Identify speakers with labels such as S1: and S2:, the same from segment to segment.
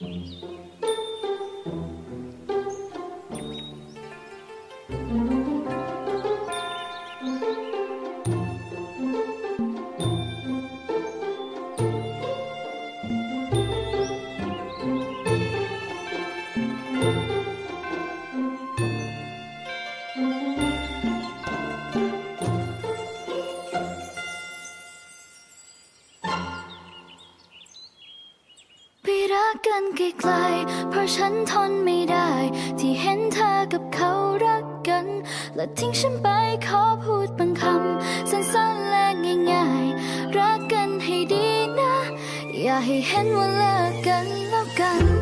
S1: Thank you. กกันไกลๆเพราะฉันทนไม่ได้ ที่เห็นเธอกับเขารักกัน และทิ้งฉันไปขอพูดบางคำสั้นๆและง่ายๆ รักกันให้ดีนะ อย่าให้เห็นว่าเลิกกันแล้วกัน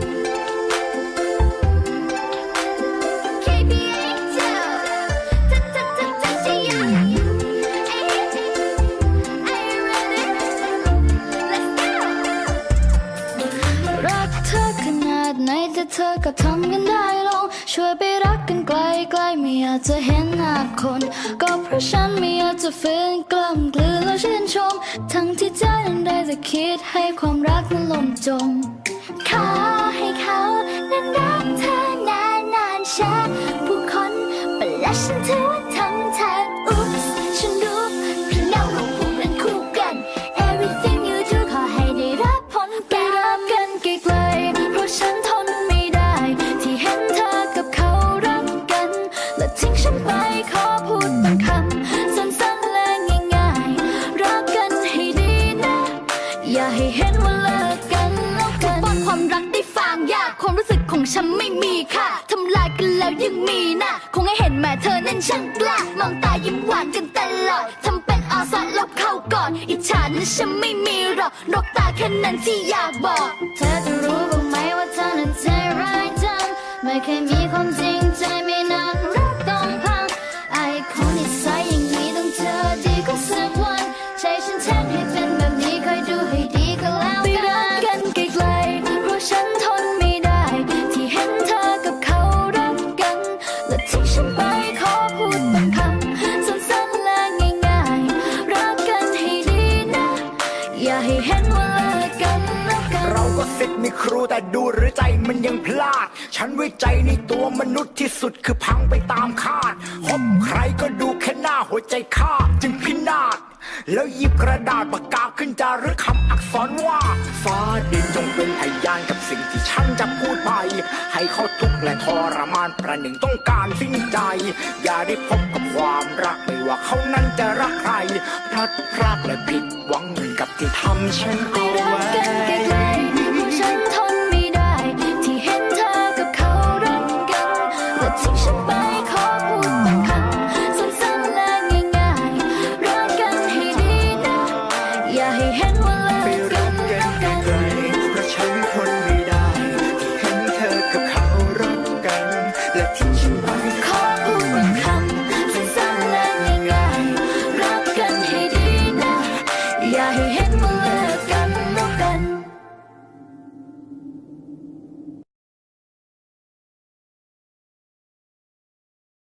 S1: รักเธอขนาดไหนแต่เธอก็ทำกันได้ลง ช่วยไปรักกันไกลๆไม่อยากจะเห็นหน้าคน ก็เพราะฉันไม่อยากจะฝืนกล้ำกลืนแล้วชื่นชม ทั้งที่ใจนั้นได้แต่คิดให้ความรักนั้นล่มจมขอให้เขานั้นรักเธอนานนานๆช้าผู้คนประหลาฉันถือว่า ความรู้สึกของฉันไม่มีค่าทำลายกันแล้วยังมีนะคงให้เห็นแม่เธอนั้นช่างกล้ามองตายิ้มหวานกันตลอดทำเป็นอาสาลบเข้าก่อน อิจฉานั้นฉันไม่มีหรอกนกตาแค่นั้นที่อยากบอก เธอจะรู้บ้างไหมว่าเธอนั้นใจร้ายจังไม่เคยมี รูแต่
S2: ดูหรือใจมันยังพลาด ฉันไว้ใจในตัวมนุษย์ที่สุดคือพังไปตามคาดคบใครก็ดูแค่หน้าหัวใจข้าจึงพินาศแล้วหยิบกระดาษปากกาขึ้นจารึกคำอักษรว่าฟ้าดินจงเป็นพยานกับสิ่งที่ฉันจะพูดไป ให้เขาทุกข์และทรมานประหนึ่งต้องการสิ้นใจ อย่าได้พบกับความรักไม่ว่าเขานั้นจะรักใครพลัดพรากและผิดหวังเหมือนกับที่ทำฉันเอาไว้
S1: กัน